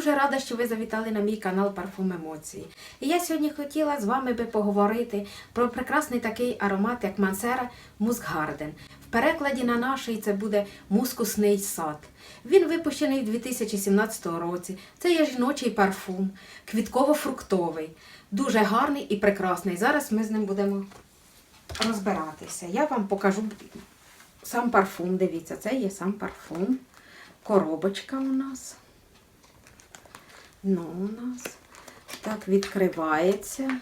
дуже рада, що ви завітали на мій канал Парфум Емоції. І я сьогодні хотіла з вами би поговорити про прекрасний такий аромат, як Мансера Мускгарден. В перекладі на наший це буде мускусний сад. Він випущений у 2017 році. Це є жіночий парфум, квітково-фруктовий, дуже гарний і прекрасний. Зараз ми з ним будемо розбиратися. Я вам покажу сам парфум. Дивіться, це є сам парфум. Коробочка у нас. Ну, у нас так відкривається.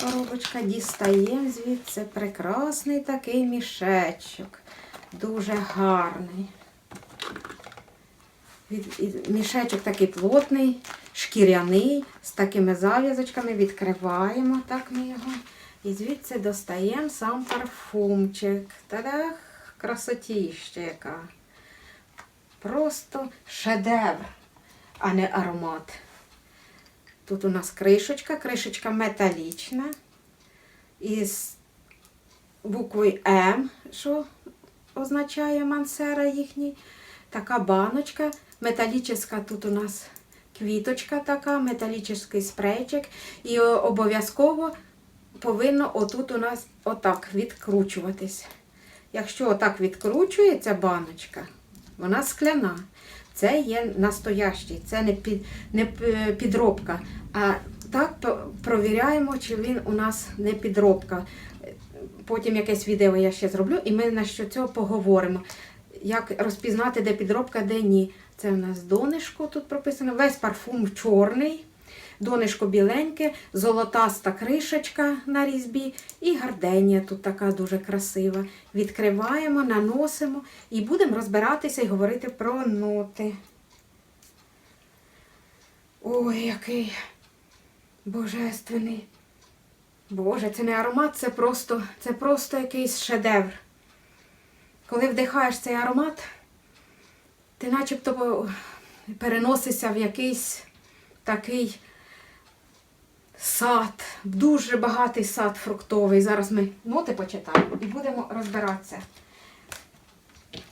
Коробочка дістаємо звідси прекрасний такий мішечок. Дуже гарний. Мішечок такий плотний, шкіряний, з такими зав'язочками. Відкриваємо так ми його. І звідси достаємо сам парфумчик. Та-дах! Красотіща яка. Просто шедевр, а не аромат. Тут у нас кришечка, кришечка металічна. Із буквою М, що означає мансера їхній. Така баночка. Металічна тут у нас квіточка така, металічний спрейчик. І обов'язково повинно отут у нас отак відкручуватись. Якщо отак відкручується баночка, вона скляна. Це є настоящий, це не, під, не підробка. А так провіряємо, чи він у нас не підробка. Потім якесь відео я ще зроблю, і ми на що цього поговоримо. Як розпізнати, де підробка, де ні. Це у нас донишко тут прописано. Весь парфум чорний, донишко біленьке, золотаста кришечка на різьбі і гарденія тут така дуже красива. Відкриваємо, наносимо і будемо розбиратися і говорити про ноти. Ой, який божественний. Боже, це не аромат, це просто, це просто якийсь шедевр. Коли вдихаєш цей аромат, ти начебто переносишся в якийсь такий сад, дуже багатий сад фруктовий. Зараз ми ноти почитаємо і будемо розбиратися.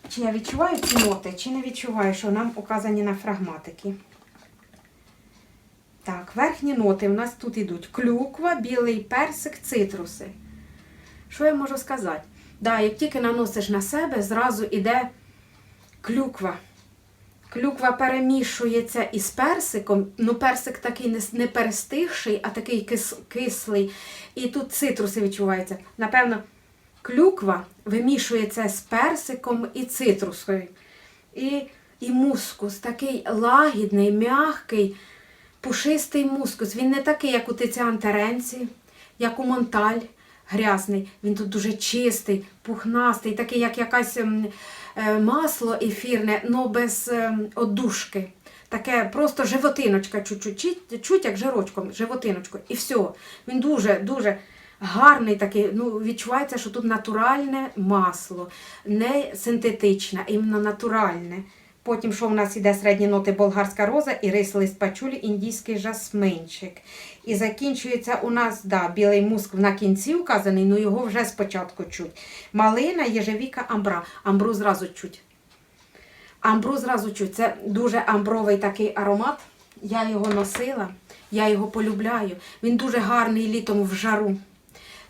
Чи я відчуваю ці ноти, чи не відчуваю, що нам указані на фрагматики. Так, верхні ноти у нас тут йдуть клюква, білий персик, цитруси. Що я можу сказати? Да, як тільки наносиш на себе, зразу йде клюква. Клюква перемішується із персиком. Ну, персик такий не, перестигший, а такий кис, кислий. І тут цитруси відчуваються. Напевно, клюква вимішується з персиком і цитрусою. І, і мускус такий лагідний, м'який, пушистий мускус. Він не такий, як у Тиціан Теренці, як у Монталь грязний. Він тут дуже чистий, пухнастий, такий, як якась ем, е, масло ефірне, але без ем, одушки. Таке просто животиночка, чуть-чуть, чуть, як жирочком, животиночку. І все. Він дуже, дуже гарний такий. Ну, відчувається, що тут натуральне масло, не синтетичне, а іменно натуральне. Потім, що в нас іде середні ноти болгарська роза і рис лист пачулі, індійський жасминчик. І закінчується у нас да, білий муск на кінці указаний, ну його вже спочатку чуть. Малина, єжевіка, амбра. Амбру зразу чуть. Амбру зразу чуть. Це дуже амбровий такий аромат. Я його носила, я його полюбляю. Він дуже гарний літом в жару.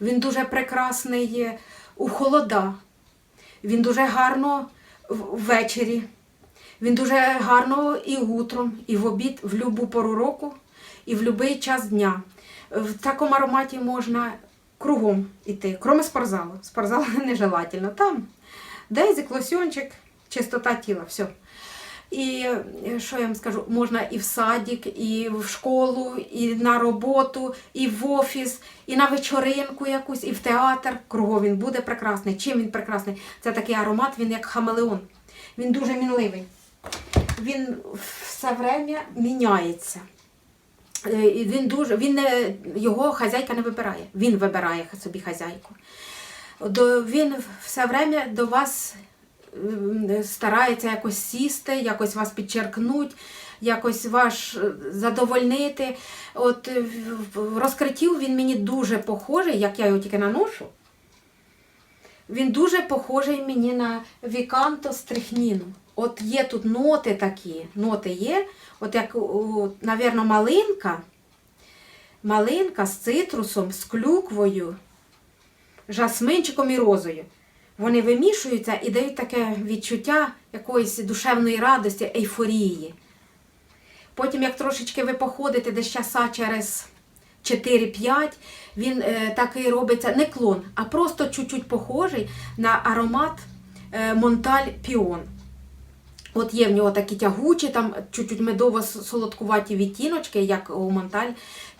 Він дуже прекрасний е, у холода. Він дуже гарно ввечері. Він дуже гарно і утром, і в обід, в будь-яку пору року, і в будь-який час дня. В такому ароматі можна кругом іти, крім спортзалу. Спортзал нежелательно. Там дезик, лосьончик, чистота тіла, все. І е, що я вам скажу, можна і в садик, і в школу, і на роботу, і в офіс, і на вечоринку якусь, і в театр. Кругом він буде прекрасний. Чим він прекрасний? Це такий аромат, він як хамелеон. Він дуже мінливий. Він все время міняється. Е, Він дуже, він не, його хазяйка не вибирає. Він вибирає собі хазяйку. До, він все время до вас старається якось сісти, якось вас підчеркнуть, якось вас е, задовольнити. От розкриттів він мені дуже похожий, як я його тільки наношу. Він дуже похожий мені на Віканто стрихніну. От є тут ноти такі, ноти є, от як, у, навірно, малинка, малинка з цитрусом, з клюквою, жасминчиком і розою. Вони вимішуються і дають таке відчуття якоїсь душевної радості, ейфорії. Потім, як трошечки ви походите десь часа через 4-5, він е, такий робиться не клон, а просто чуть-чуть похожий на аромат е, Монталь Піон. От є в нього такі тягучі, там чуть-чуть медово-солодкуваті відтіночки, як у Монталь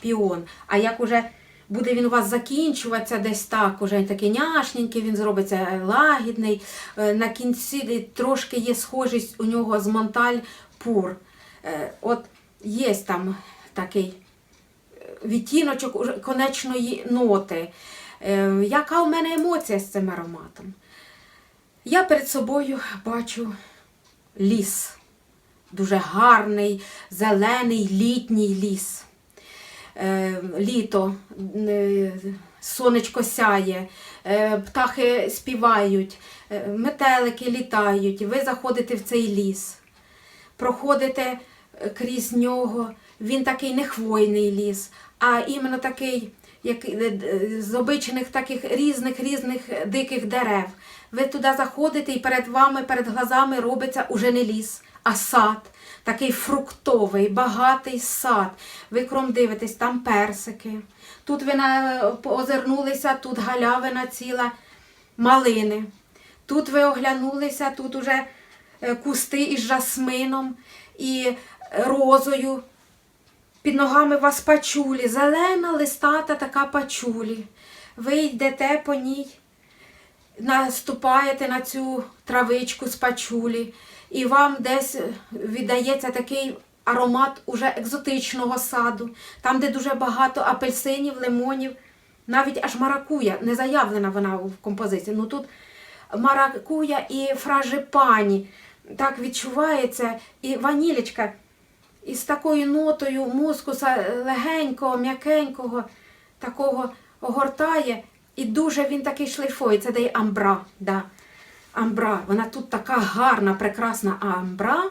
Піон. А як уже буде він у вас закінчуватися десь так, уже такий няшненький, він зробиться лагідний. Е, На кінці трошки є схожість у нього з Монталь Пур. От є там такий відтіночок конечної ноти. Е, Яка у мене емоція з цим ароматом? Я перед собою бачу ліс. Дуже гарний, зелений літній ліс. Е, Літо, е, сонечко сяє, птахи співають, метелики літають, ви заходите в цей ліс проходите крізь нього. Він такий не хвойний ліс, а іменно такий, як е, е, з обичних таких різних різних диких дерев. Ви туди заходите і перед вами, перед глазами робиться уже не ліс, а сад. Такий фруктовий, багатий сад. Ви кром дивитесь, там персики. Тут ви на, озирнулися, тут галявина ціла малини. Тут ви оглянулися, тут уже е, кусти із жасмином і розою. Під ногами вас пачулі, зелена листата така пачулі. Ви йдете по ній, наступаєте на цю травичку з пачулі, і вам десь віддається такий аромат уже екзотичного саду, там, де дуже багато апельсинів, лимонів, навіть аж маракуя, не заявлена вона в композиції. Ну тут маракуя і фражепані. Так відчувається, і ванілечка із такою нотою мускуса легенького, м'якенького, такого огортає. І дуже він такий шлейфовий. Це дає амбра. Да. Амбра. Вона тут така гарна, прекрасна амбра.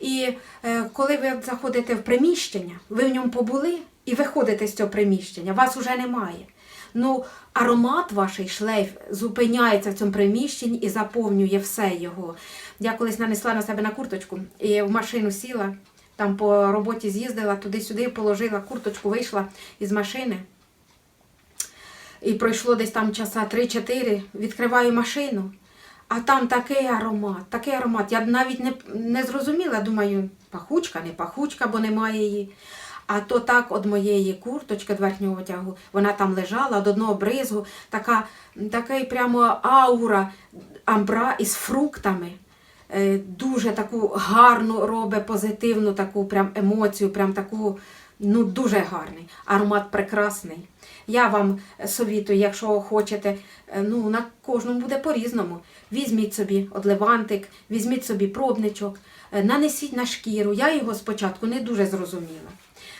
І е, коли ви заходите в приміщення, ви в ньому побули і виходите з цього приміщення, вас уже немає. Ну, аромат ваш шлейф зупиняється в цьому приміщенні і заповнює все його. Я колись нанесла на себе на курточку і в машину сіла, там по роботі з'їздила, туди-сюди положила курточку, вийшла із машини. І пройшло десь там часа 3-4, відкриваю машину, а там такий аромат, такий аромат. Я навіть не, не зрозуміла, думаю, пахучка, не пахучка, бо немає її. А то так від моєї курточки верхнього тягу, вона там лежала від одного бризгу, така, така прямо аура амбра із фруктами. Е, Дуже таку гарну робить позитивну таку прям емоцію, прям таку, ну дуже гарний. Аромат прекрасний. Я вам совітую, якщо хочете, е, ну на кожному буде по-різному. Візьміть собі одливантик, візьміть собі пробничок, е, нанесіть на шкіру. Я його спочатку не дуже зрозуміла.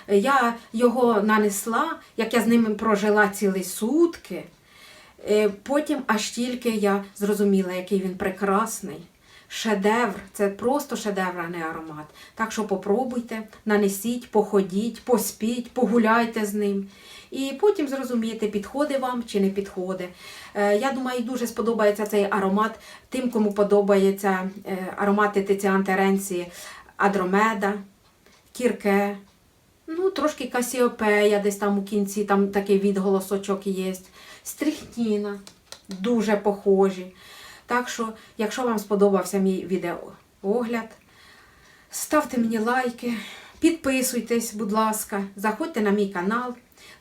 Я його нанесла, як я з ними прожила цілі сутки. Потім аж тільки я зрозуміла, який він прекрасний. Шедевр, це просто шедевр, а не аромат. Так що попробуйте, нанесіть, походіть, поспіть, погуляйте з ним. І потім зрозумієте, підходить вам чи не підходить. Е, Я думаю, дуже сподобається цей аромат тим, кому подобається е, аромати Тиціан Теренції, Адромеда, Кірке. Ну, трошки Касіопея, десь там у кінці, там такий відголосочок є. Стріхніна, дуже похожі. Так що, якщо вам сподобався мій відеоогляд, ставте мені лайки, підписуйтесь, будь ласка, заходьте на мій канал,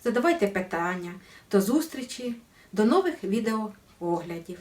задавайте питання. До зустрічі, до нових відеооглядів.